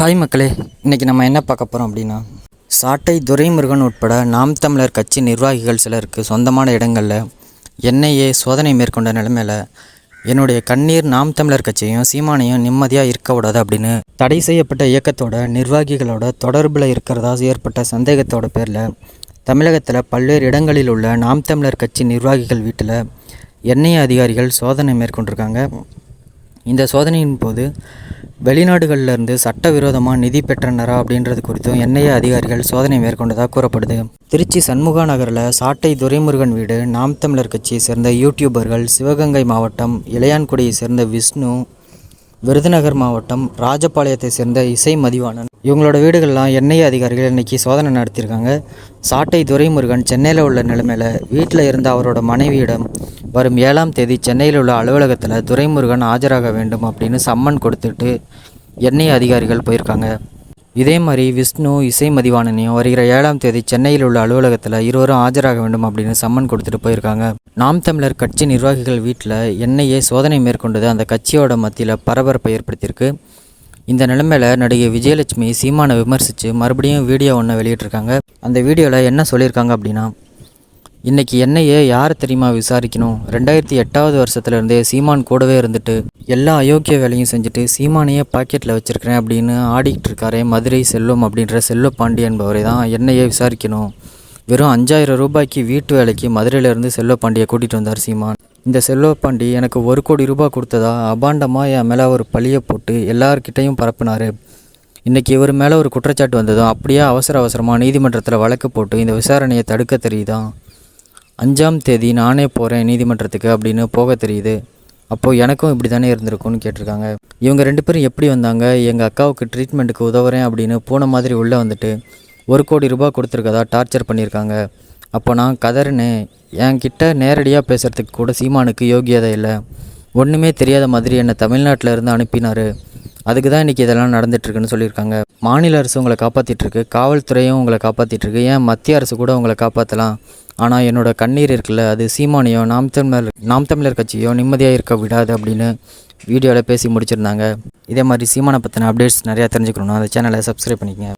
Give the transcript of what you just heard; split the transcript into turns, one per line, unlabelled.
Hi மக்களே இன்றைக்கி நம்ம என்ன பார்க்க போகிறோம் அப்படின்னா சாட்டை துரைமுருகன் உட்பட நாம் தமிழர் கட்சி நிர்வாகிகள் சிலருக்கு சொந்தமான இடங்களில் என்னையே சோதனை மேற்கொண்ட நிலைமையில் என்னுடைய கண்ணீர் நாம் தமிழர் கட்சியையும் சீமானையும் நிம்மதியாக இருக்க விடாது அப்படின்னு தடை செய்யப்பட்ட இயக்கத்தோட நிர்வாகிகளோட தொடர்பில் இருக்கிறதா ஏற்பட்ட சந்தேகத்தோட பேரில் தமிழகத்தில் பல்வேறு இடங்களில் உள்ள நாம் தமிழர் கட்சி நிர்வாகிகள் வீட்டில் என்ஐஏ அதிகாரிகள் சோதனை மேற்கொண்டிருக்காங்க. இந்த சோதனையின் போது வெளிநாடுகளிலிருந்து சட்டவிரோதமாக நிதி பெற்றனரா அப்படின்றது குறித்தும் என்ஐஏ அதிகாரிகள் சோதனை மேற்கொண்டதாக கூறப்படுது. திருச்சி சண்முகா நகரில் சாட்டை துரைமுருகன் வீடு நாம் தமிழர் கட்சியை சேர்ந்த யூடியூபர்கள் சிவகங்கை மாவட்டம் இளையான்குடியை சேர்ந்த விஷ்ணு விருதுநகர் மாவட்டம் ராஜபாளையத்தை சேர்ந்த இசை மதிவாணன் இவங்களோட வீடுகள்லாம் என்ஐஏ அதிகாரிகள் இன்றைக்கி சோதனை நடத்தியிருக்காங்க. சாட்டை துரைமுருகன் சென்னையில் உள்ள நிலைமையில் வீட்டில் இருந்த அவரோட மனைவியிடம் வரும் ஏழாம் தேதி சென்னையில் உள்ள அலுவலகத்தில் துரைமுருகன் ஆஜராக வேண்டும் அப்படின்னு சம்மன் கொடுத்துட்டு என்ஐஏ அதிகாரிகள் போயிருக்காங்க. இதே மாதிரி விஷ்ணு இசை மதிவாணனையும் வருகிற ஏழாம் தேதி சென்னையில் உள்ள அலுவலகத்தில் இருவரும் ஆஜராக வேண்டும் அப்படின்னு சம்மன் கொடுத்துட்டு போயிருக்காங்க. நாம் தமிழர் கட்சி நிர்வாகிகள் வீட்டில் என்ஐஏ சோதனை மேற்கொண்டது அந்த கட்சியோட மத்தியில் பரபரப்பை ஏற்படுத்தியிருக்கு. இந்த நிலைமையில் நடிகை விஜயலட்சுமி சீமானை விமர்சித்து மறுபடியும் வீடியோ ஒன்று வெளியிட்டிருக்காங்க. அந்த வீடியோவில் என்ன சொல்லியிருக்காங்க அப்படின்னா இன்றைக்கி என்னையே யார் தெரியுமா விசாரிக்கணும்? ரெண்டாயிரத்தி எட்டாவது வருஷத்துலேருந்தே சீமான் கூடவே இருந்துட்டு எல்லா அயோக்கிய வேலையும் செஞ்சுட்டு சீமானையே பாக்கெட்டில் வச்சுருக்கிறேன் அப்படின்னு ஆடிக்கிட்டு இருக்காரே மதுரை செல்வம் அப்படின்ற செல்வ பாண்டி என்பவரை தான் என்னையே விசாரிக்கணும். வெறும் அஞ்சாயிரம் ரூபாய்க்கு வீட்டு வேலைக்கு மதுரையிலேருந்து செல்வப்பாண்டியை கூட்டிகிட்டு வந்தார் சீமான். இந்த செல்வப்பாண்டி எனக்கு ஒரு கோடி ரூபாய் கொடுத்ததா? அபாண்டமாக என் மேலே ஒரு பழியை போட்டு எல்லார்கிட்டையும் பரப்புனார். இன்றைக்கி இவர் மேலே ஒரு குற்றச்சாட்டு வந்ததும் அப்படியே அவசர அவசரமாக நீதிமன்றத்தில் வழக்கு போட்டு இந்த விசாரணையை தடுக்க தெரியுதான் அஞ்சாம் தேதி நானே போகிறேன் நீதிமன்றத்துக்கு அப்படின்னு போக தெரியுது. அப்போது எனக்கும் இப்படி தானே இருந்திருக்கும்னு கேட்டிருக்காங்க. இவங்க ரெண்டு பேரும் எப்படி வந்தாங்க? எங்கள் அக்காவுக்கு ட்ரீட்மெண்ட்டுக்கு உதவுறேன் அப்படின்னு பூனை மாதிரி உள்ளே வந்துட்டு ஒரு கோடி ரூபாய் கொடுத்துருக்கதா டார்ச்சர் பண்ணியிருக்காங்க. அப்போ நான் கதறினேன் என்கிட்ட நேரடியாக பேசுகிறதுக்கு கூட சீமானுக்கு யோகியதை இல்லை. ஒன்றுமே தெரியாத மாதிரி என்னை தமிழ்நாட்டில் இருந்து அனுப்பினார். அதுக்கு தான் இன்றைக்கி இதெல்லாம் நடந்துட்டுருக்குன்னு சொல்லியிருக்காங்க. மாநில அரசு உங்களை காப்பாற்றிட்டுருக்கு காவல்துறையும் உங்களை காப்பாற்றிட்டுருக்கு ஏன் மத்திய அரசு கூட உங்களை காப்பாற்றலாம் ஆனால் என்னோடய கண்ணீர் இருக்குல்ல அது சீமானியோ நாம் தமிழர் நாம் தமிழர் கட்சியோ நிம்மதியாக இருக்க விடாது அப்படின்னு வீடியோவில் பேசி முடிச்சிருந்தாங்க. இதே மாதிரி சீமானை பற்றின அப்டேட்ஸ் நிறையா தெரிஞ்சுக்கணும் அந்த சேனலை சப்ஸ்கிரைப் பண்ணிக்கங்க.